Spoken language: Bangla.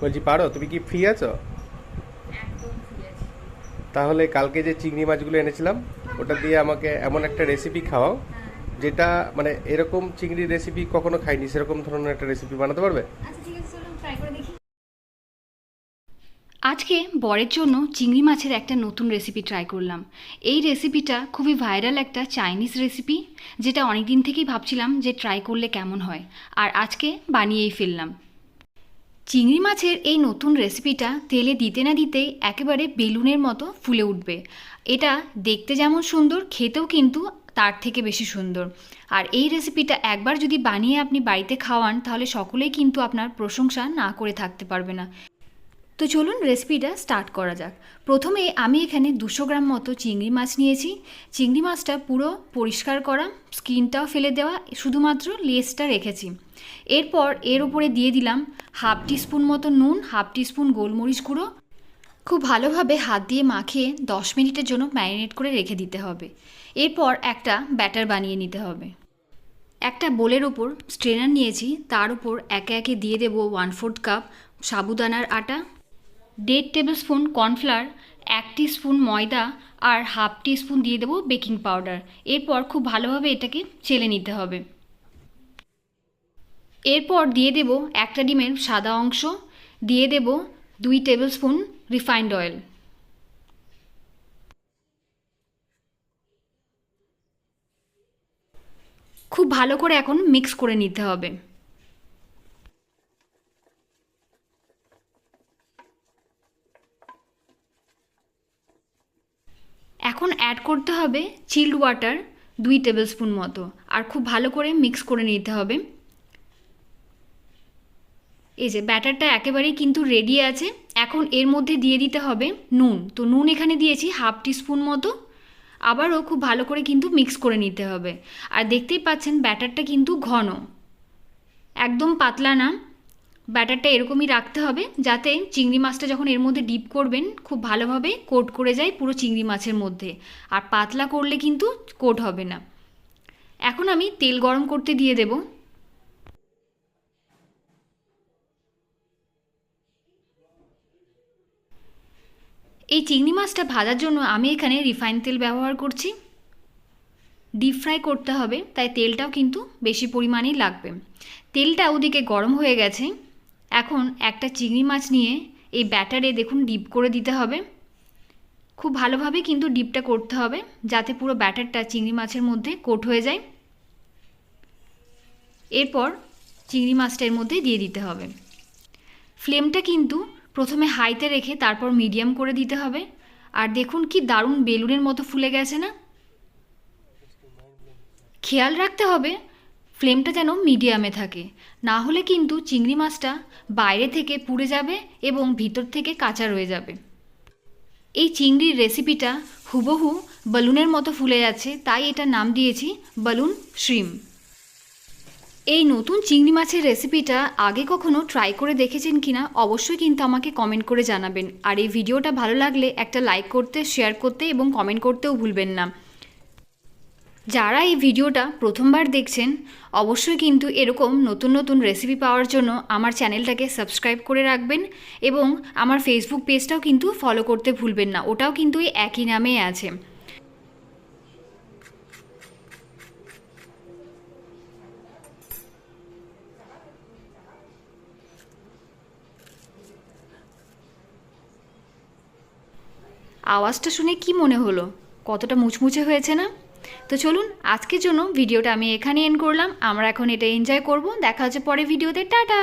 বলছি পারো? তুমি কি ফ্রি আছো? একদম ফ্রি আছি। তাহলে কালকে যে চিংড়ি মাছগুলো এনেছিলাম ওটা দিয়ে আমাকে এমন একটা রেসিপি খাওয়াও যেটা মানে এরকম চিংড়ির রেসিপি কখনো খাইনি সেরকম ধরনের একটা রেসিপি বানাতে পারবে? আচ্ছা ঠিক আছে চলুন ট্রাই করে দেখি। আজকে বরের জন্য চিংড়ি মাছের একটা নতুন রেসিপি ট্রাই করলাম। এই রেসিপিটা খুবই ভাইরাল একটা চাইনিজ রেসিপি যেটা অনেক দিন থেকেই ভাবছিলাম যে ট্রাই করলে কেমন হয় আর আজকে বানিয়েই ফেললাম। চিংড়ি মাছের এই নতুন রেসিপিটা তেলে দিতে না দিতেই একেবারে বেলুনের মতো ফুলে উঠবে। এটা দেখতে যেমন সুন্দর, খেতেও কিন্তু তার থেকে বেশি সুন্দর। আর এই রেসিপিটা একবার যদি বানিয়ে আপনি বাড়িতে খাওয়ান, তাহলে সকলেই কিন্তু আপনার প্রশংসা না করে থাকতে পারবে না। তো চলুন রেসিপিটা স্টার্ট করা যাক। প্রথমে আমি এখানে দুশো গ্রাম মতো চিংড়ি মাছ নিয়েছি। চিংড়ি মাছটা পুরো পরিষ্কার করা স্কিনটাও ফেলে দেওয়া, শুধুমাত্র লেসটা রেখেছি। এরপর এর উপরে দিয়ে দিলাম হাফ টিস্পুন মতো নুন হাফ টিস্পুন গোলমরিচ গুঁড়ো। খুব ভালোভাবে হাত দিয়ে মাখিয়ে দশ মিনিটের জন্য ম্যারিনেট করে রেখে দিতে হবে। এরপর একটা ব্যাটার বানিয়ে নিতে হবে। একটা বোলের ওপর স্ট্রেনার নিয়েছি, তার উপর একে একে দিয়ে দেব ওয়ান ফোর্থ কাপ সাবুদানার আটা দেড় টেবিল স্পুন কর্নফ্লাওয়ার, এক স্পুন ময়দা আর হাফ স্পুন দিয়ে দেবো বেকিং পাউডার। এরপর খুব ভালোভাবে এটাকে চেলে নিতে হবে। এরপর দিয়ে দেব একটা ডিমের সাদা অংশ, দিয়ে দেব দুই টেবিল স্পুন রিফাইন্ড অয়েল। খুব ভালো করে এখন মিক্স করে নিতে হবে। এখন অ্যাড করতে হবে চিল্ড ওয়াটার দুই টেবিল স্পুন মতো। আর খুব ভালো করে মিক্স করে নিতে হবে। এই যে ব্যাটারটা একেবারেই কিন্তু রেডি আছে। এখন এর মধ্যে দিয়ে দিতে হবে নুন। তো নুন এখানে দিয়েছি হাফ স্পুন মতো। আবারও খুব ভালো করে কিন্তু মিক্স করে নিতে হবে। আর দেখতেই পাচ্ছেন ব্যাটারটা কিন্তু ঘন। একদম পাতলা না। ব্যাটারটা এরকমই রাখতে হবে যাতে চিংড়ি মাছটা যখন এর মধ্যে ডিপ করবেন, খুব ভালোভাবে কোট করে যায় পুরো চিংড়ি মাছের মধ্যে। আর পাতলা করলে কিন্তু কোট হবে না। এখন আমি তেল গরম করতে দিয়ে দেব। এই চিংড়ি মাছটা ভাজার জন্য আমি এখানে রিফাইন তেল ব্যবহার করছি। ডিপ ফ্রাই করতে হবে, তাই তেলটাও কিন্তু বেশি পরিমাণেই লাগবে। তেলটা ওদিকে গরম হয়ে গেছে। এখন একটা চিংড়ি মাছ নিয়ে এই ব্যাটারে দেখুন ডিপ করে দিতে হবে। খুব ভালোভাবে কিন্তু ডিপটা করতে হবে যাতে পুরো ব্যাটারটা চিংড়ি মাছের মধ্যে কোট হয়ে যায়। এরপর চিংড়ি মাছটা এর মধ্যে দিয়ে দিতে হবে। ফ্লেমটা কিন্তু প্রথমে হাইতে রেখে তারপর মিডিয়াম করে দিতে হবে। আর দেখুন কি দারুণ বেলুনের মতো ফুলে গেছে না? খেয়াল রাখতে হবে ফ্লেমটা যেন মিডিয়ামে থাকে। না হলে কিন্তু চিংড়ি মাছটা বাইরে থেকে পুড়ে যাবে এবং ভিতর থেকে কাঁচা রয়ে যাবে। এই চিংড়ির রেসিপিটা হুবহু বালুনের মতো ফুলে যাচ্ছে, তাই এটা নাম দিয়েছি বালুন শ্রিম। এই নতুন চিংড়ি মাছের রেসিপিটা আগে কখনো ট্রাই করে দেখেছেন কিনা অবশ্যই কিন্তু আমাকে কমেন্ট করে জানাবেন। আর এই ভিডিওটা ভালো লাগলে একটা লাইক করতে, শেয়ার করতে এবং কমেন্ট করতেও ভুলবেন না। যারা এই ভিডিওটা প্রথমবার দেখছেন, অবশ্যই কিন্তু এরকম নতুন নতুন রেসিপি পাওয়ার জন্য আমার চ্যানেলটাকে সাবস্ক্রাইব করে রাখবেন এবং আমার ফেসবুক পেজটাও কিন্তু ফলো করতে ভুলবেন না, ওটাও কিন্তু একই নামেই আছে। আওয়াজটা শুনে কি মনে হলো? কতটা মুচমুচে হয়েছে না? তো চলুন আজকের জন্য ভিডিওটা আমি এখানে এন্ড করলাম। আমরা এখন এটা এনজয় করব। দেখা হচ্ছে পরে ভিডিওতে। টাটা!